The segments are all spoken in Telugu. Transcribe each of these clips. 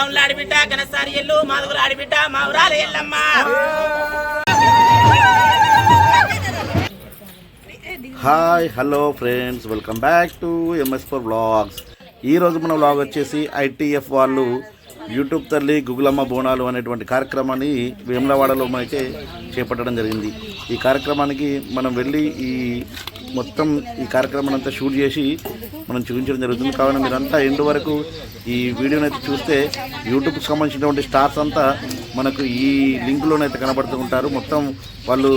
గౌన్లు ఆడిబిడ్డ గనసారి ఎల్లు మాదుగులు ఆడిబిడ్డ మా ఊరాలు Yellamma. Hi hello friends welcome back to MS four vlogs ఈరోజు మన బ్లాగ్ వచ్చేసి ఐటీఎఫ్ వాళ్ళు యూట్యూబ్ తల్లి గుగులమ్మ బోనాలు అనేటువంటి కార్యక్రమాన్ని వేములవాడలో అయితే చేపట్టడం జరిగింది. ఈ కార్యక్రమానికి మనం వెళ్ళి ఈ మొత్తం ఈ కార్యక్రమాన్ని అంతా షూట్ చేసి మనం చూపించడం జరుగుతుంది. కావున మీరంతా ఎండు వరకు ఈ వీడియోని అయితే చూస్తే యూట్యూబ్కి సంబంధించినటువంటి స్టార్స్ అంతా మనకు ఈ లింక్లోనైతే కనబడుతూ ఉంటారు. మొత్తం వాళ్ళు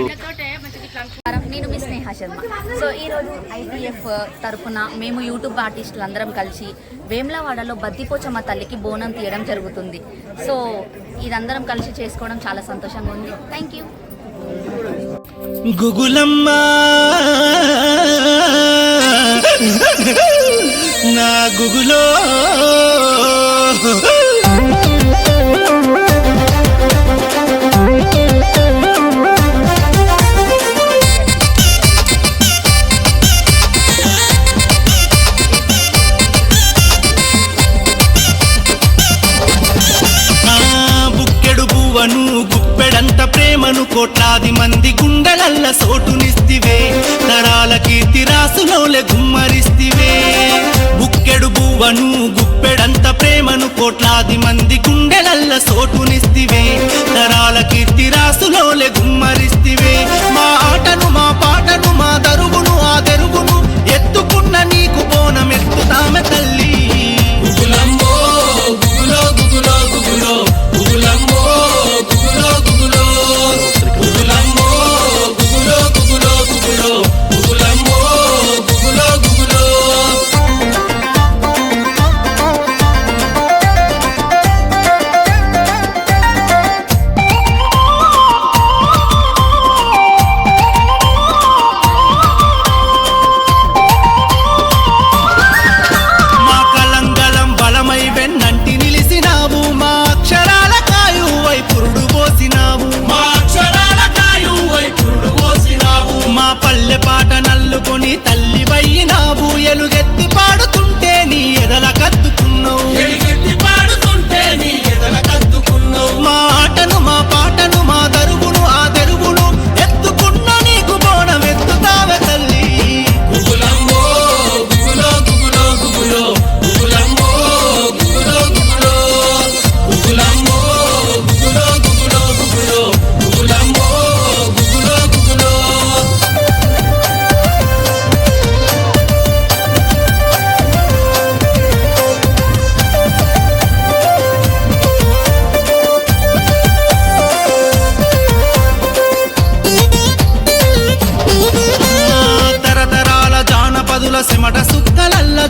నేను మీ స్నేహ శర్మ. సో ఈరోజు ఐటీఎఫ్ తరఫున మేము యూట్యూబ్ ఆర్టిస్టులు అందరం కలిసి వేములవాడలో బద్దిపోచమ్మ తల్లికి బోనం తీయడం జరుగుతుంది. సో ఇదందరం కలిసి చేసుకోవడం చాలా సంతోషంగా ఉంది. థ్యాంక్ యూ గుగులమ్మ నా గుగులో. కోట్లాది మంది గుండెలల్ల సోటునిస్తివే తరాల కీర్తి రాసులోలే గుమ్మ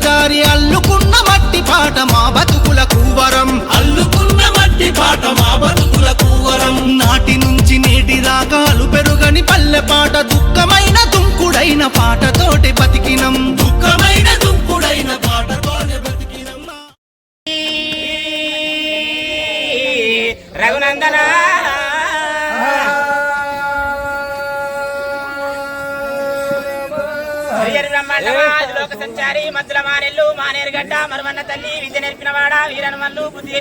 జారి అల్లుకున్న మట్టి పాట మా బతుకుల కూవరం అల్లుకున్న మట్టి పాట మా బతుకుల కూవరం నాటి నుంచి నేటి దాకా పెరుగని పల్లె పాట దుఃఖమైన హరియరి బ్రహ్మాండమా, లోక సంచారి మద్దుల మారెల్లు మానేరు గడ్డ మరువన్న తల్లి విద్య నేర్పినవాడా వీరన్మల్లు బుద్ధి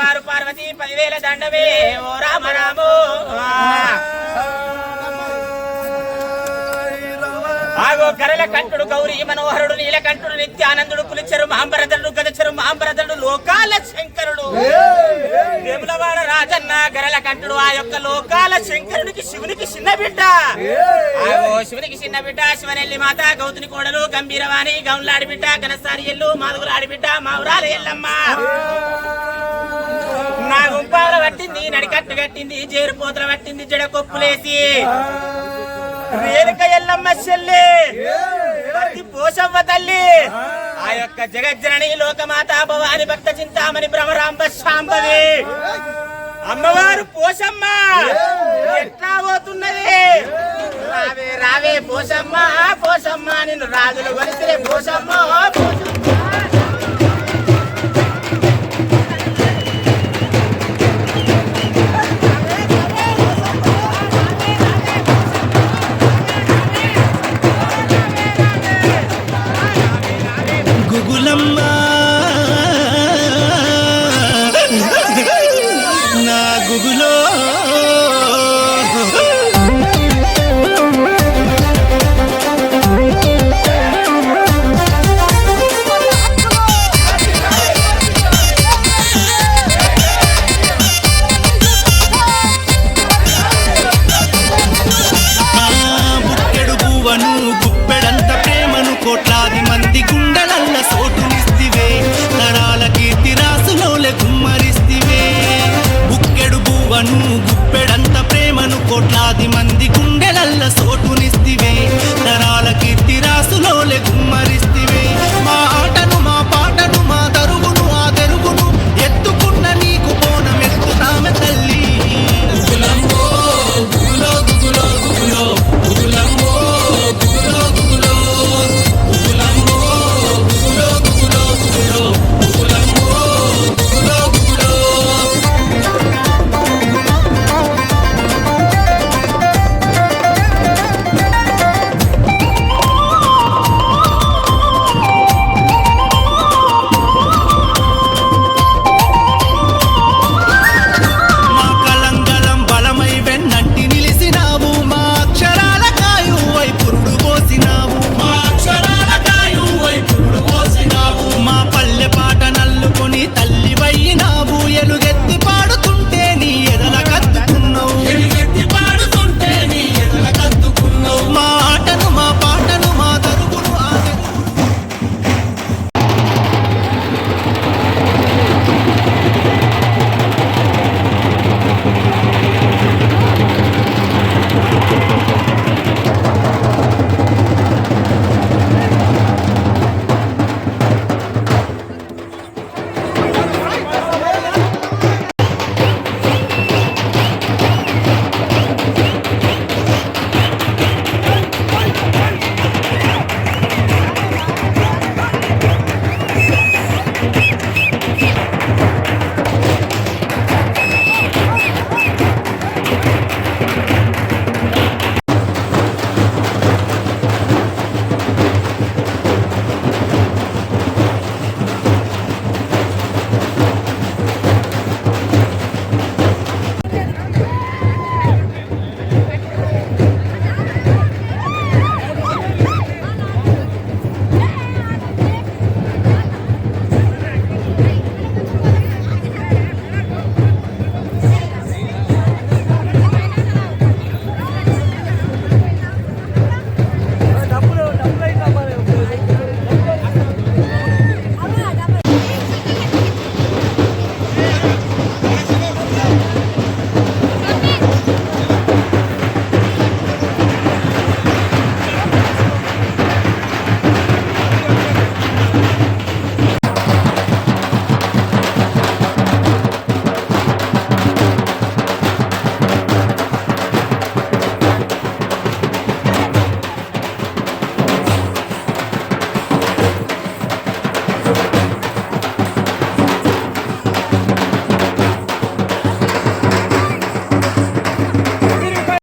వారు పార్వతి పదివేల దండమే ఓ రామ రామో ఆగో కరల కంఠుడు గౌరీ మనోహరుడు నీలకంఠుడు నిత్యానందుడు పులిచెరు మాంబరధరుడు గదచెరు మాంబరధరుడు లోకాల శంకరుడు. వేములవాడ రాజన్న గరల కంఠుడు ఆ యొక్క లోకాల శంకరుడికి శివునికి చిన్న బిడ్డ. ఆగో శివునికి చిన్న బిడ్డ శివనెల్లి మాత గౌతుని కోడలు గంభీరవాణి గౌన్లాడి బిడ్డ గనసారి ఎల్లు మాదుగులు ఆడిబిడ్డ మా ఊరాల ఎల్లమ్మ నా గుంపాల పట్టింది నడికట్టు కట్టింది జేరు పోతల పట్టింది జడ కొప్పులేసి రేణుక ఎల్లమ్మ చెల్లి. ప్రతి పోషవ్వ తల్లి. ఆ. యొక్క జగజ్జనని లోకమాత భవాని భక్త చింతామణి భ్రమరాంబ శాంభవి అమ్మవారు పోషమ్మ ఎట్లా పోతున్నది? రావే రావే పోషమ్మ పోషమ్మ నిన్ను రాజులు కొలిసిరే పోషమ్మ పోషమ్మ última